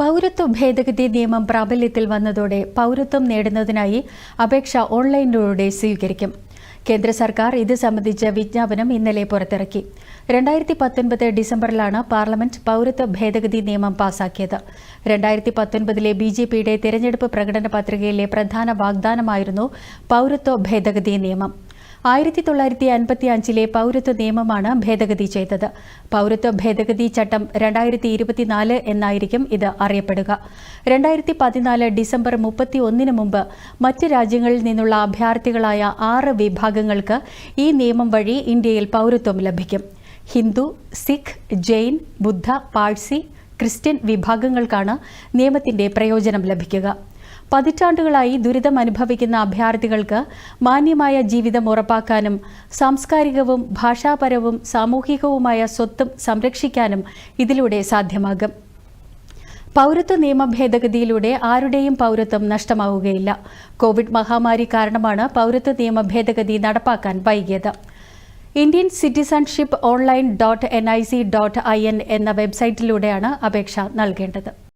പൗരത്വ ഭേദഗതി നിയമം പ്രാബല്യത്തിൽ വന്നതോടെ പൗരത്വം നേടുന്നതിനായി അപേക്ഷ ഓൺലൈനിലൂടെ സ്വീകരിക്കും. കേന്ദ്ര സർക്കാർ ഇത് സംബന്ധിച്ച വിജ്ഞാപനം ഇന്നലെ പുറത്തിറക്കി. രണ്ടായിരത്തി പത്തൊൻപത് ഡിസംബറിലാണ് പാർലമെന്റ് പൗരത്വ ഭേദഗതി നിയമം പാസാക്കിയത്. രണ്ടായിരത്തി പത്തൊൻപതിലെ ബി ജെ പിയുടെ തെരഞ്ഞെടുപ്പ് പ്രകടന പത്രികയിലെ പ്രധാന വാഗ്ദാനമായിരുന്നു പൗരത്വ ഭേദഗതി നിയമം. ആയിരത്തി തൊള്ളായിരത്തി അൻപത്തി അഞ്ചിലെ പൗരത്വ നിയമമാണ് ഭേദഗതി ചെയ്തത്. പൗരത്വ ഭേദഗതി ചട്ടം രണ്ടായിരത്തി ഇരുപത്തിനാല് എന്നായിരിക്കും ഇത് അറിയപ്പെടുക. രണ്ടായിരത്തി പതിനാല് ഡിസംബർ മുപ്പത്തി ഒന്നിന് മുമ്പ് മറ്റ് രാജ്യങ്ങളിൽ നിന്നുള്ള അഭ്യർത്ഥികളായ ആറ് വിഭാഗങ്ങൾക്ക് ഈ നിയമം വഴി ഇന്ത്യയിൽ പൗരത്വം ലഭിക്കും. ഹിന്ദു സിഖ് ജെയിൻ ബുദ്ധ പാഴ്സി ക്രിസ്ത്യൻ വിഭാഗങ്ങൾക്കാണ് നിയമത്തിന്റെ പ്രയോജനം ലഭിക്കുക. പതിറ്റാണ്ടുകളായി ദുരിതം അനുഭവിക്കുന്ന അഭയാർത്ഥികൾക്ക് മാന്യമായ ജീവിതം ഉറപ്പാക്കാനും സാംസ്കാരികവും ഭാഷാപരവും സാമൂഹികവുമായ സ്വത്തും സംരക്ഷിക്കാനും ഇതിലൂടെ സാധ്യമാകും. പൗരത്വ നിയമ ഭേദഗതിയിലൂടെ ആരുടെയും പൗരത്വം നഷ്ടമാവുകയില്ല. കോവിഡ് മഹാമാരി കാരണമാണ് പൗരത്വ നിയമ ഭേദഗതി നടപ്പാക്കാൻ വൈകിയത്. Indian citizenship online dot N I C dot I N എന്ന വെബ്സൈറ്റിലൂടെയാണ് അപേക്ഷ നൽകേണ്ടത്.